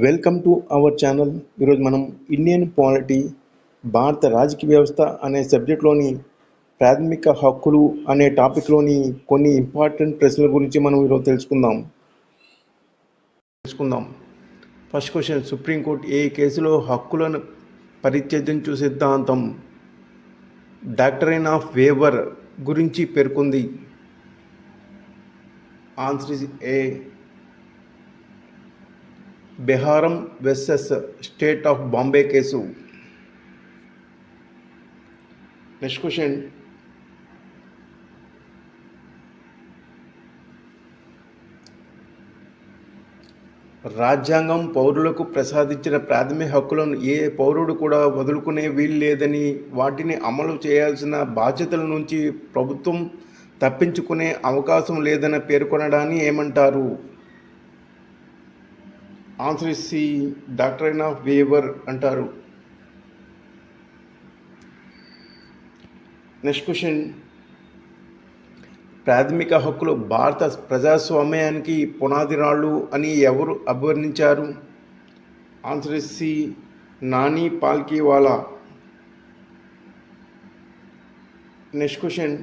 Welcome to our channel ఈరోజు మనం Indian polity భారత రాజకీయ వ్యవస్థ అనే సబ్జెక్ట్లోని ప్రాథమిక హక్కులు అనే టాపిక్లోని కొన్ని ఇంపార్టెంట్ ప్రశ్నల గురించి మనం ఈరోజు తెలుసుకుందాం. తెలుసుకుందాం. ఫస్ట్ క్వశ్చన్ సుప్రీంకోర్టు ఏ కేసులో హక్కులను పరిత్యజించు సిద్ధాంతం డాక్టరైన్ ఆఫ్ వేవర్ గురించి పేర్కొంది? Answer is A Behram versus state of Bombay case. Next question. రాజ్యాంగం పౌరులకు ప్రసాదించిన ప్రాథమిక హక్కులను ఏ పౌరుడు కూడా వదులుకునే వీలు లేదని వాటిని అమలు చేయాల్సిన బాధ్యతల నుంచి ప్రభుత్వం తప్పించుకునే అవకాశం లేదని పేర్కొనడాన్ని ఏమంటారు? Answer C doctrine of waiver అంటారు. Next question. ప్రాథమిక హక్కులు భారత ప్రజాస్వామ్యానికి పునాది రాళ్ళు అని ఎవరు అభివర్ణించారు? Answer C Nani Palkhivala. Next question.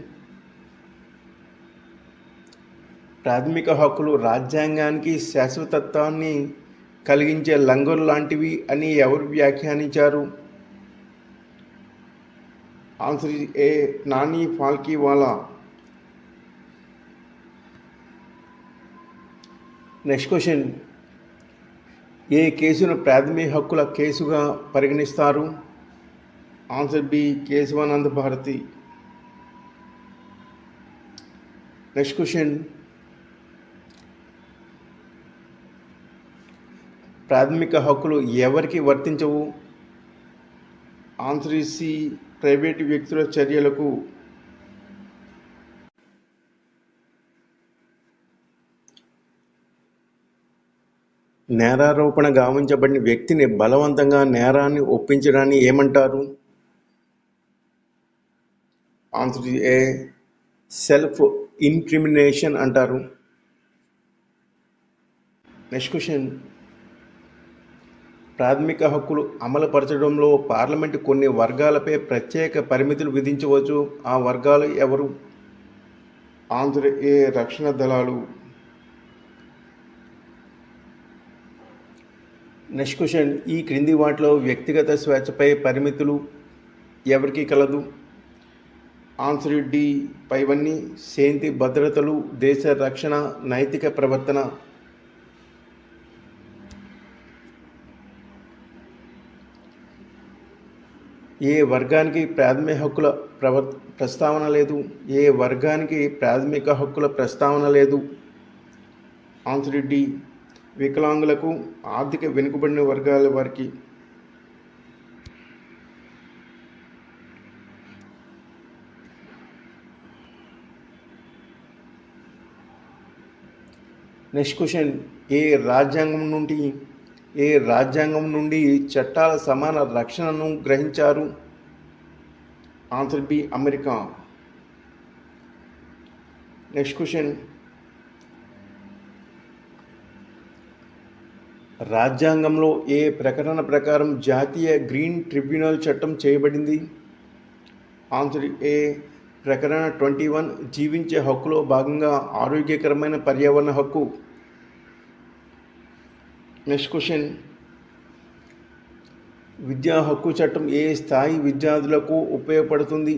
ప్రాథమిక హక్కులు రాజ్యాంగానికి శాశ్వతత్వాన్ని కలిగించే లంగరు లాంటివి అని ఎవరు వ్యాఖ్యానించారు? Answer A Nani Palkhivala next question. ఏ కేసును ప్రాథమిక హక్కుల కేసుగా పరిగణిస్తారు? Answer B Kesavananda Bharati. Next question. ప్రాథమిక హక్కులు ఎవరికి వర్తించవు? ఆన్సర్ ఇసి ప్రైవేటు వ్యక్తుల చర్యలకు. నేరారోపణ గావించబడిన వ్యక్తిని బలవంతంగా నేరాన్ని ఒప్పించడాన్ని ఏమంటారు? ఆన్సర్ ఏ సెల్ఫ్ ఇన్క్రిమినేషన్ అంటారు. నెక్స్ట్ క్వశ్చన్ ప్రాథమిక హక్కులు అమలుపరచడంలో పార్లమెంటు కొన్ని వర్గాలపై ప్రత్యేక పరిమితులు విధించవచ్చు. ఆ వర్గాలు ఎవరు? ఆంధ్ర ఏ రక్షణ దళాలు? Next question. ఈ క్రింది వాటిలో వ్యక్తిగత స్వేచ్ఛపై పరిమితులు ఎవరికి కలదు? ఆన్సర్ డి పైవన్నీ. శాంతి భద్రతలు దేశ రక్షణ నైతిక ప్రవర్తన ఏ వర్గానికి ప్రాథమిక హక్కుల ప్రవ ప్రస్తావన లేదు? ఏ వర్గానికి ప్రాథమిక హక్కుల ప్రస్తావన లేదు? Answer D. వికలాంగులకు ఆర్థిక వెనుకబడిన వర్గాల వారికి నెక్స్ట్ క్వశ్చన్. ఏ రాజ్యాంగం నుండి ఏ రాజ్యాంగం నుండి చట్టాల సమాన రక్షణను గ్రహించారు? Answer B America. Next question. రాజ్యాంగంలో ఏ ప్రకటన ప్రకారం జాతీయ గ్రీన్ ట్రిబ్యునల్ చట్టం చేయబడింది? ఆన్సర్ ఏ ప్రకటన ట్వంటీ వన్ జీవించే హక్కులో భాగంగా ఆరోగ్యకరమైన పర్యావరణ హక్కు. నెక్స్ట్ క్వశ్చన్ విద్యా హక్కు చట్టం ఏ స్థాయి విద్యార్థులకు ఉపయోగపడుతుంది?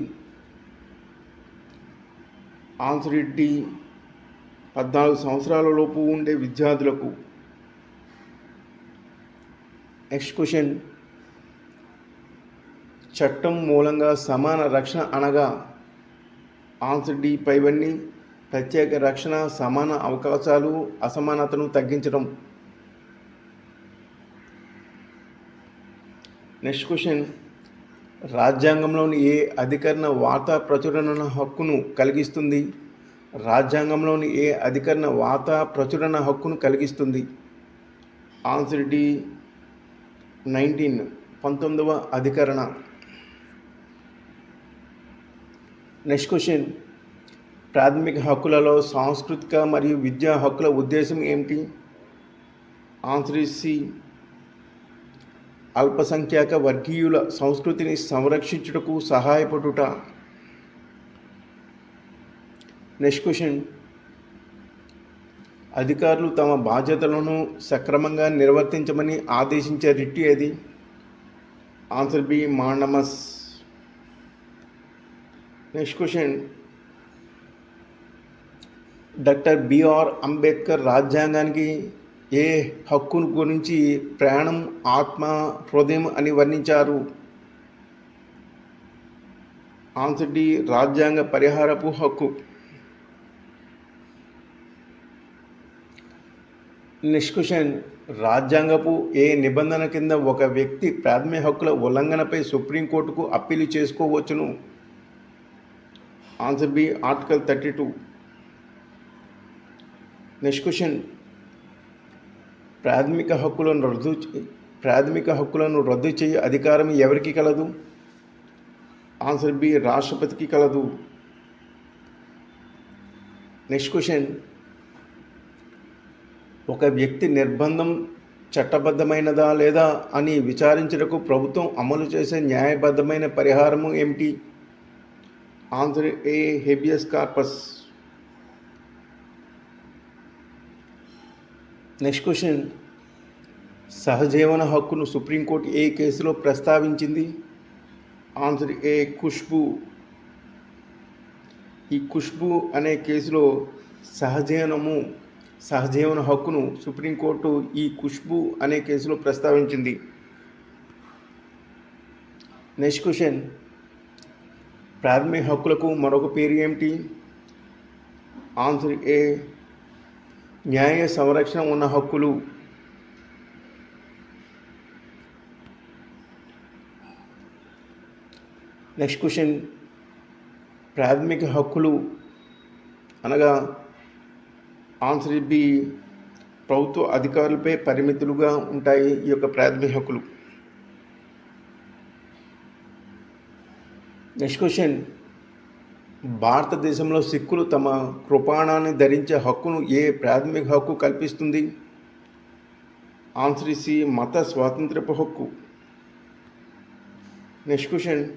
ఆన్సర్ ఇట్టి పద్నాలుగు సంవత్సరాల లోపు ఉండే విద్యార్థులకు. నెక్స్ట్ క్వశ్చన్ చట్టం మూలంగా సమాన రక్షణ అనగా? ఆన్సర్ డి పైవన్నీ ప్రత్యేక రక్షణ సమాన అవకాశాలు అసమానతను తగ్గించడం. Next question. రాజ్యాంగంలోని ఏ అధికరణ వార్తా ప్రచురణ హక్కును కలిగిస్తుంది? రాజ్యాంగంలోని ఏ అధికరణ వార్తా ప్రచురణ హక్కును కలిగిస్తుంది? ఆన్సర్ డి నైన్టీన్ పంతొమ్మిదవ అధికరణ. Next question. ప్రాథమిక హక్కులలో సాంస్కృతిక మరియు విద్యా హక్కుల ఉద్దేశం ఏమిటి? ఆన్సర్ సి అల్పసంఖ్యాక వర్గీయుల సంస్కృతిని సంరక్షించుటకు సహాయపడుట. నెక్స్ట్ క్వశ్చన్ అధికారులు తమ బాధ్యతలను సక్రమంగా నిర్వర్తించమని ఆదేశించే రిట్టి అది answer B mandamus next question doctor BR Ambedkar రాజ్యాంగానికి ఏ హక్కును గురించి ప్రాణం ఆత్మ హృదయం అని వర్ణించారు? ఆన్సర్ డి రాజ్యాంగ పరిహారపు హక్కు. Next question. రాజ్యాంగపు ఏ నిబంధన కింద ఒక వ్యక్తి ప్రాథమిక హక్కుల ఉల్లంఘనపై సుప్రీంకోర్టుకు అప్పీలు చేసుకోవచ్చును? Answer B article thirty two. Next question. ప్రాథమిక హక్కులను రద్దు ప్రాథమిక హక్కులను రద్దు చేయ అధికారం ఎవరికి కలదు? ఆన్సర్ బి రాష్ట్రపతికి కలదు. Next question. ఒక వ్యక్తి నిర్బంధం చట్టబద్ధమైనదా లేదా అని విచారించడానికి ప్రభుత్వం అమలు చేసే న్యాయబద్ధమైన పరిహారము ఏమిటి? Answer A habeas corpus. Next question సహజీవన హక్కును సుప్రీంకోర్టు ఏ కేసులో ప్రస్తావించింది? ఆన్సర్ ఏ ఖుష్బు ఈ ఖుష్బు అనే కేసులో సహజీవనము సహజీవన హక్కును సుప్రీంకోర్టు ఈ ఖుష్బు అనే కేసులో ప్రస్తావించింది. నెక్స్ట్ క్వశ్చన్ ప్రాథమిక హక్కులకు మరొక పేరు ఏమిటి? ఆన్సర్ ఏ న్యాయ సంరక్షణ ఉన్న హక్కులు. నెక్స్ట్ క్వశ్చన్ ప్రాథమిక హక్కులు అనగా ఆన్సర్ బి ప్రభుత్వ అధికారులపై పరిమితులుగా ఉంటాయి ఈ యొక్క ప్రాథమిక హక్కులు. నెక్స్ట్ క్వశ్చన్ భారతదేశంలో సిక్కులు తమ కృపాణాన్ని ధరించే హక్కును ఏ ప్రాథమిక హక్కు కల్పిస్తుంది? ఆన్సర్ సి మత స్వాతంత్రపు హక్కు. Next question.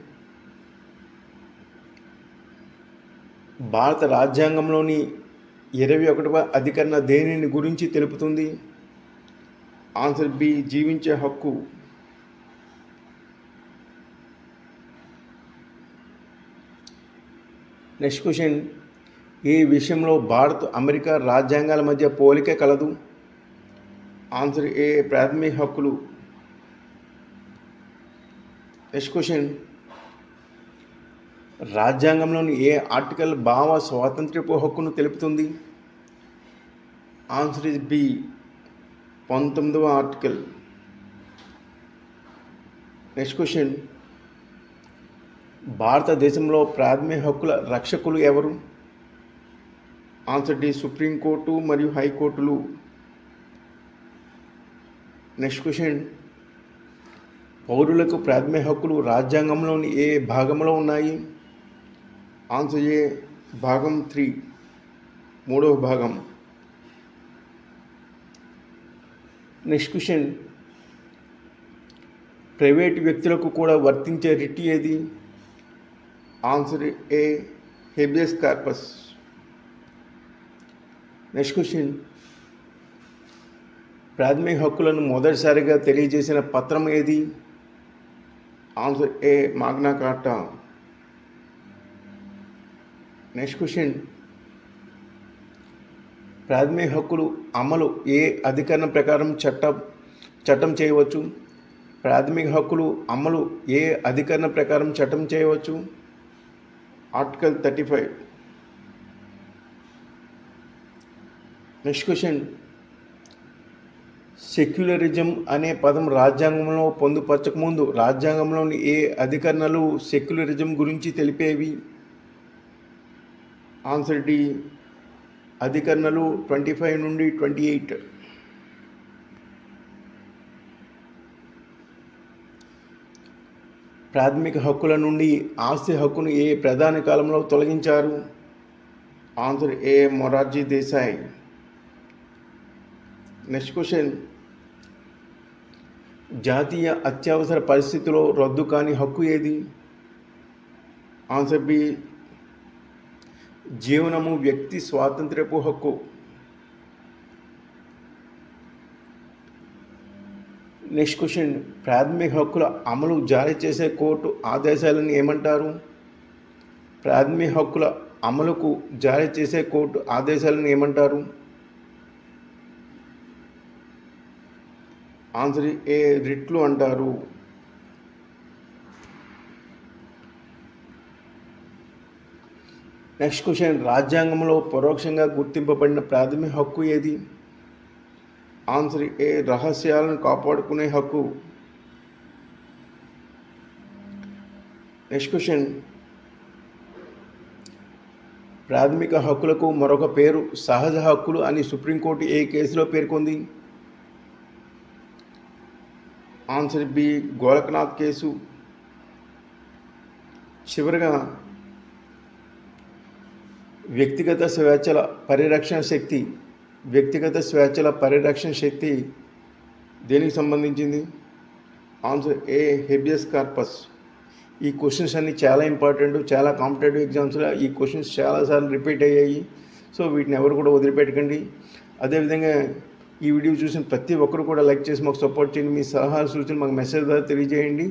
భారత రాజ్యాంగంలోని ఇరవై ఒకటవ అధికరణ దేనిని గురించి తెలుపుతుంది? ఆన్సర్ బి జీవించే హక్కు. నెక్స్ట్ క్వశ్చన్ ఈ విషయంలో భారత్ అమెరికా రాజ్యాంగాల మధ్య పోలిక కలదు. ఆన్సర్ ఏ ప్రాథమిక హక్కులు. నెక్స్ట్ క్వశ్చన్ రాజ్యాంగంలోని ఏ ఆర్టికల్ భావ స్వాతంత్ర్యపు హక్కును తెలుపుతుంది? ఆన్సర్ ఇస్ బి పంతొమ్మిదవ ఆర్టికల్. నెక్స్ట్ క్వశ్చన్ భారతదేశంలో ప్రాథమిక హక్కుల రక్షకులు ఎవరు? ఆన్సర్ డి సుప్రీంకోర్టు మరియు హైకోర్టులు. Next question. పౌరులకు ప్రాథమిక హక్కులు రాజ్యాంగంలోని ఏ భాగంలో ఉన్నాయి? ఆన్సర్ ఏ భాగం త్రీ. మూడవ భాగం. Next question. ప్రైవేట్ వ్యక్తులకు కూడా వర్తించే రిట్ ఏది? Answer A? Habeas corpus. Next question ప్రాథమిక హక్కులను మొదటిసారిగా తెలియజేసిన పత్రం ఏది? Answer A? Magna Carta. Next question ప్రాథమిక హక్కులు అమలు ఏ అధికరణ ప్రకారం చట్టం చట్టం చేయవచ్చు? ప్రాథమిక హక్కులు అమలు ఏ అధికరణ ప్రకారం చట్టం చేయవచ్చు? Article thirty five. Next question secularism అనే పదం రాజ్యాంగంలో పొందుపరచకముందు రాజ్యాంగంలోని ఏ అధికరణలు సెక్యులరిజం గురించి తెలిపేవి? ఆన్సర్ డి అధికరణలు ట్వంటీ ఫైవ్ నుండి ట్వంటీ ఎయిట్ ప్రాథమిక హక్కుల నుండి ఆస్తి హక్కును ఏ ప్రధాన కాలంలో తొలగించారు? Answer A Morarji Desai. Next question. జాతీయ అత్యవసర పరిస్థితిలో రద్దు కాని హక్కు ఏది? ఆన్సర్ బి జీవనము వ్యక్తి స్వాతంత్ర్యపు హక్కు. నెక్స్ట్ క్వశ్చన్ ప్రాథమిక హక్కుల అమలు జారీ చేసే కోర్టు ఆదేశాలను ఏమంటారు? ప్రాథమిక హక్కుల అమలుకు జారీ చేసే కోర్టు ఆదేశాలను ఏమంటారు? ఆన్సర్ ఏ రిట్లు అంటారు? నెక్స్ట్ క్వశ్చన్ రాజ్యాంగంలో పరోక్షంగా గుర్తింపబడిన ప్రాథమిక హక్కు ఏది? ఆన్సర్ ఏ రహస్యాలను కాపాడుకునే హక్కు? Next question. ప్రాథమిక హక్కులకు మరొక పేరు సహజ హక్కులు అని సుప్రీంకోర్టు ఏ కేసులో పేర్కొంది? Answer B Gorakhnath case. చివరిగా వ్యక్తిగత స్వేచ్ఛల పరిరక్షణ శక్తి వ్యక్తిగత స్వేచ్ఛల పరిరక్షణ శక్తి దేనికి సంబంధించింది? ఆన్సర్ ఏ హెబియస్ కార్పస్ ఈ క్వశ్చన్స్ అన్ని చాలా ఇంపార్టెంట్ చాలా కాంపిటేటివ్ ఎగ్జామ్స్లో ఈ క్వశ్చన్స్ చాలాసార్లు రిపీట్ అయ్యాయి. సో వీటిని ఎవరు కూడా వదిలిపెట్టకండి. అదేవిధంగా ఈ వీడియో చూసిన ప్రతి ఒక్కరు కూడా లైక్ చేసి మాకు సపోర్ట్ చేయండి. మీ సలహా సూచనలు మాకు మెసేజ్ ద్వారా తెలియజేయండి.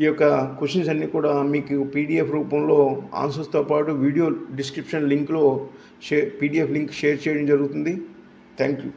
ఈ యొక్క క్వశ్చన్స్ అన్నీ కూడా మీకు పీడిఎఫ్ రూపంలో ఆన్సర్స్తో పాటు వీడియో డిస్క్రిప్షన్ లింక్లో షే పీడిఎఫ్ లింక్ షేర్ చేయడం జరుగుతుంది. Thank you